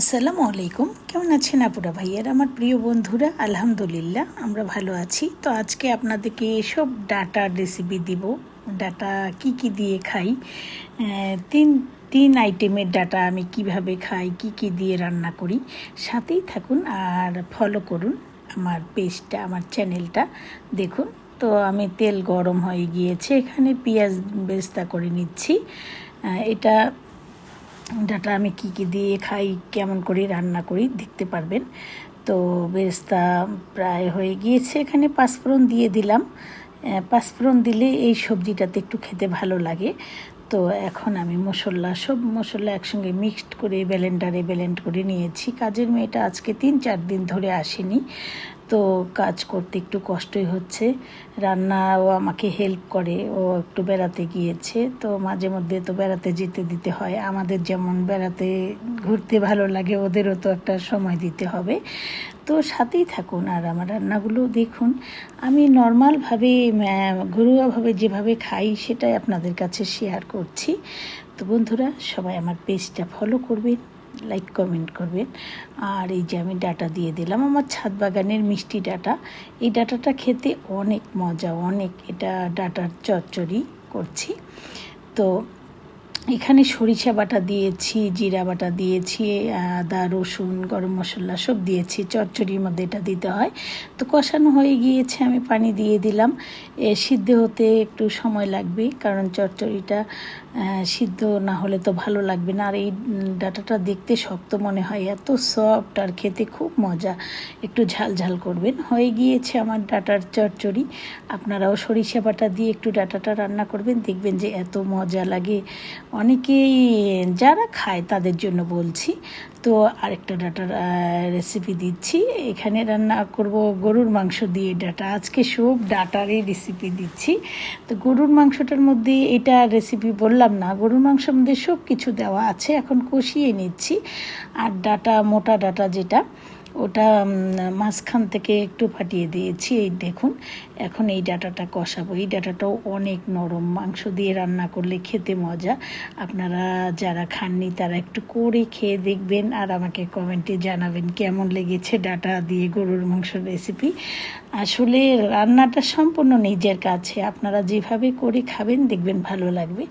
আসসালামু আলাইকুম। কেমন আছেন আপুরা ভাইয়ার? আমার প্রিয় বন্ধুরা, আলহামদুলিল্লাহ, আমরা ভালো আছি। তো আজকে আপনাদেরকে এসব ডাটা রেসিপি দিব। ডাটা কি কি দিয়ে খাই? তিন তিন আইটেমের ডাটা আমি কীভাবে খাই, কি কি দিয়ে রান্না করি, সাথেই থাকুন আর ফলো করুন আমার পেজটা আমার চ্যানেলটা দেখুন, তো আমি তেল গরম হয়ে গিয়েছে। এখানে পেঁয়াজ বেস্তা করে নিচ্ছি। এটা ডাটা আমি কি কি দিয়ে খাই, কেমন করে রান্না করি দেখতে পারবেন। তো বেরেস্তা প্রায় হয়ে গিয়েছে, এখানে পাঁচফোড়ন দিয়ে দিলাম। পাঁচফোড়ন দিলে এই সবজিটাতে একটু খেতে ভালো লাগে। তো এখন আমি মশলা, সব মশলা একসঙ্গে মিক্সড করে ব্লেন্ডারে ব্লেন্ড করে নিয়েছি। কাজের মেয়েটা আজকে তিন চার দিন ধরে আসেনি। তো কাজ করতে একটু কষ্টই হচ্ছে। রান্নাও আমাকে হেল্প করে, ও একটু বেড়াতে গিয়েছে। তো মাঝে মধ্যে তো বেড়াতে যেতে দিতে হয়। আমাদের যেমন বেড়াতে ঘুরতে ভালো লাগে, ওদেরও তো একটা সময় দিতে হবে। তো সাথেই থাকুন আর আমার রান্নাগুলো দেখুন। আমি নর্মালভাবে ঘরোয়াভাবে যেভাবে খাই সেটাই আপনাদের কাছে শেয়ার করছি। তো বন্ধুরা, সবাই আমার পেজটা ফলো করবেন। লাইক কমেন্ট করবেন। আর এই যে আমি ডাটা দিয়ে দিলাম, আমার ছাদ বাগানের মিষ্টি ডাটা। এই ডাটাটা খেতে অনেক মজা, অনেক। এটা ডাটার চচ্চড়ি করছি। তো এখানে সরিষা বাটা দিয়েছি, জিরা বাটা দিয়েছি, আদা, রসুন, গরম মশলা সব দিয়েছি। চচ্চড়ির মধ্যে এটা দিতে হয়। তো কষানো হয়ে গিয়েছে, আমি পানি দিয়ে দিলাম। এ, সিদ্ধ হতে একটু সময় লাগবে, কারণ চচ্চড়িটা সিদ্ধ না হলে তো ভালো লাগবে না। আর এই ডাটাটা দেখতে শক্ত মনে হয়, এত সফট আর খেতে খুব মজা। একটু ঝাল ঝাল করবেন। হয়ে গিয়েছে আমার ডাটার চচ্চড়ি। আপনারাও সরিষা বাটা দিয়ে একটু ডাটাটা রান্না করবেন, দেখবেন যে এত মজা লাগে। অনেকেই যারা খায় তাদের জন্য বলছি। তো আরেকটা ডাটার রেসিপি দিচ্ছি। এখানে রান্না করব গরুর মাংস দিয়ে ডাটা। আজকে সব ডাটারই রেসিপি দিচ্ছি। তো গরুর মাংসটার মধ্যে এটা রেসিপি বললাম না। গরুর মাংসের মধ্যে সব কিছু দেওয়া আছে। এখন কষিয়ে নিচ্ছি। আর ডাটা, মোটা ডাটা যেটা, ওটা মাঝখান থেকে একটু ফাটিয়ে দিয়েছি। এই দেখুন এখন এই ডাটাটা কষাবো। এই ডাটাটাও অনেক নরম, মাংস দিয়ে রান্না করলে খেতে মজা। আপনারা যারা খাননি তারা একটু করে খেয়ে দেখবেন আর আমাকে কমেন্টে জানাবেন কেমন লেগেছে ডাটা দিয়ে গরুর মাংস রেসিপি। আসলে রান্নাটা সম্পূর্ণ নিজের কাছে। আপনারা যেভাবে করে খাবেন দেখবেন ভালো লাগবে।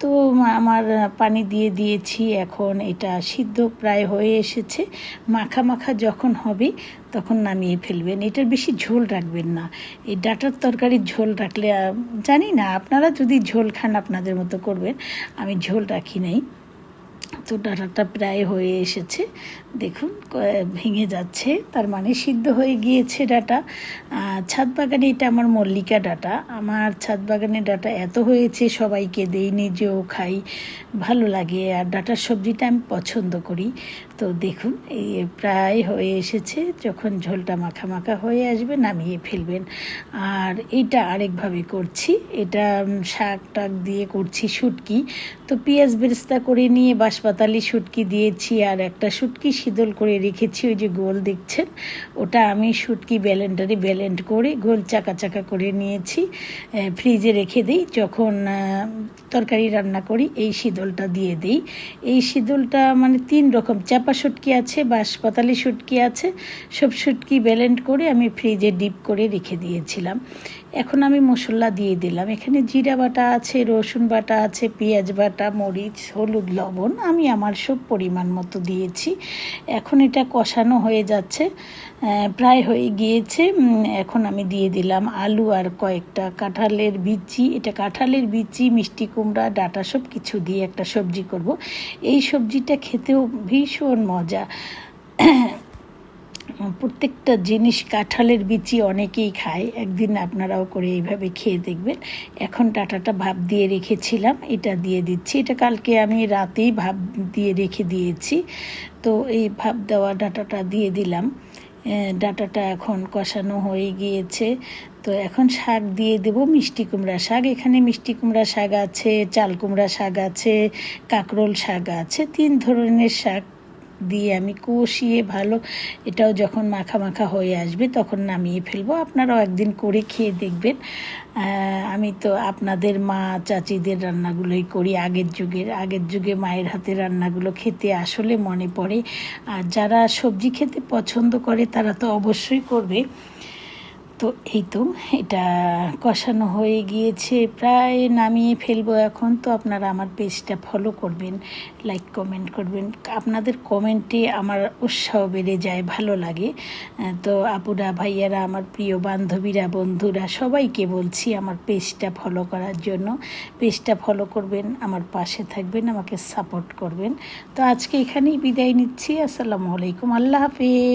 তো আমার পানি দিয়ে দিয়েছি, এখন এটা সিদ্ধ প্রায় হয়ে এসেছে। মাখা মাখা যখন হবে তখন নামিয়ে ফেলবেন। এটার বেশি ঝোল রাখবেন না। এই ডাটার তরকারির ঝোল রাখলে জানি না, আপনারা যদি ঝোল খান আপনাদের মতো করবেন, আমি ঝোল রাখি নাই। তো ডাটাটা প্রায় হয়ে এসেছে। দেখুন ভেঙে যাচ্ছে। তার মানে সিদ্ধ হয়ে গিয়েছে ডাটা। ছাদ বাগানে এটা আমার মল্লিকা ডাটা। আমার ছাদ বাগানে ডাটা এত হয়েছে, সবাইকে দেই, নিজেও খাই, ভালো লাগে। আর ডাটার সবজিটা আমি পছন্দ করি। তো দেখুন, এই প্রায় হয়ে এসেছে। যখন ঝোলটা মাখা মাখা হয়ে আসবে, নামিয়ে ফেলবেন। আর এইটা আরেকভাবে করছি। এটা শাক টাক দিয়ে করছি, শুটকি। তো পেঁয়াজ বেরেস্তা করে নিয়ে বাঁশপাতালি শুটকি দিয়েছি আর একটা শুটকি শীতল করে রেখেছি, ওই যে গোল দেখছেন? ওটা আমি শুটকি ব্যালেন্ডারে ব্যালেন্ট করে গোল চাকা চাকা করে নিয়েছি ফ্রিজে রেখে দিই, যখন তরকারি রান্না করি, এই শীতলটা দিয়ে দিই। এই শীতলটা মানে তিন রকম, চাপা শুটকি আছে বাঁশপাতালি শুটকি আছে, সব শুটকি ব্যালেন্ড করে আমি ফ্রিজে ডিপ করে রেখে দিয়েছিলাম। এখন আমি মশলা দিয়ে দিলাম। এখানে জিরা বাটা আছে, রসুন বাটা আছে, পেঁয়াজ বাটা, মরিচ, হলুদ, লবণ আমি আমার সব পরিমাণ মতো দিয়েছি। এখন এটা কষানো হয়ে যাচ্ছে। প্রায় হয়ে গিয়েছে। এখন আমি দিয়ে দিলাম আলু আর কয়েকটা কাঁঠালের বিচি। এটা কাঁঠালের বিচি, মিষ্টি কুমড়া, ডাটা সব কিছু দিয়ে একটা সবজি করব। এই সবজিটা খেতেও ভীষণ মজা। প্রত্যেকটা জিনিস কাঁঠালের বিচি অনেকেই খায়। একদিন আপনারাও করে এইভাবে খেয়ে দেখবেন। এখন ডাটাটা ভাপ দিয়ে রেখেছিলাম, এটা দিয়ে দিচ্ছি। এটা কালকে আমি রাতেই ভাপ দিয়ে রেখে দিয়েছি। তো এই ভাপ দেওয়া ডাটাটা দিয়ে দিলাম। ডাটাটা এখন কষানো হয়ে গিয়েছে। তো এখন শাক দিয়ে দেব মিষ্টি কুমড়া শাক। এখানে মিষ্টি কুমড়া শাক আছে, চাল কুমড়া শাক আছে, কাঁকরোল শাক আছে, তিন ধরনের শাক। দিয়ে আমি কষিয়ে ভালো, এটাও যখন মাখা মাখা হয়ে আসবে তখন নামিয়ে ফেলব। আপনারাও একদিন করে খেয়ে দেখবেন। আমি তো আপনাদের মা চাচিদের রান্নাগুলোই করি, আগের যুগের, আগের যুগে মায়ের হাতে রান্নাগুলো খেতে আসলে মনে পড়ে। আর যারা সবজি খেতে পছন্দ করে তারা তো অবশ্যই করবে। তো এই তো, এটা কষানো হয়ে গিয়েছে, প্রায় নামিয়ে ফেলব এখন। তো আপনারা আমার পেজটা ফলো করবেন লাইক কমেন্ট করবেন। আপনাদের কমেন্টে আমার উৎসাহ বেড়ে যায়, ভালো লাগে। তো আপুরা, ভাইয়ারা, আমার প্রিয় বান্ধবীরা, বন্ধুরা, সবাইকে বলছি আমার পেজটা ফলো করার জন্য। পেজটা ফলো করবেন, আমার পাশে থাকবেন, আমাকে সাপোর্ট করবেন। তো আজকে এখানেই বিদায় নিচ্ছি। আসসালামু আলাইকুম, আল্লাহ হাফিজ।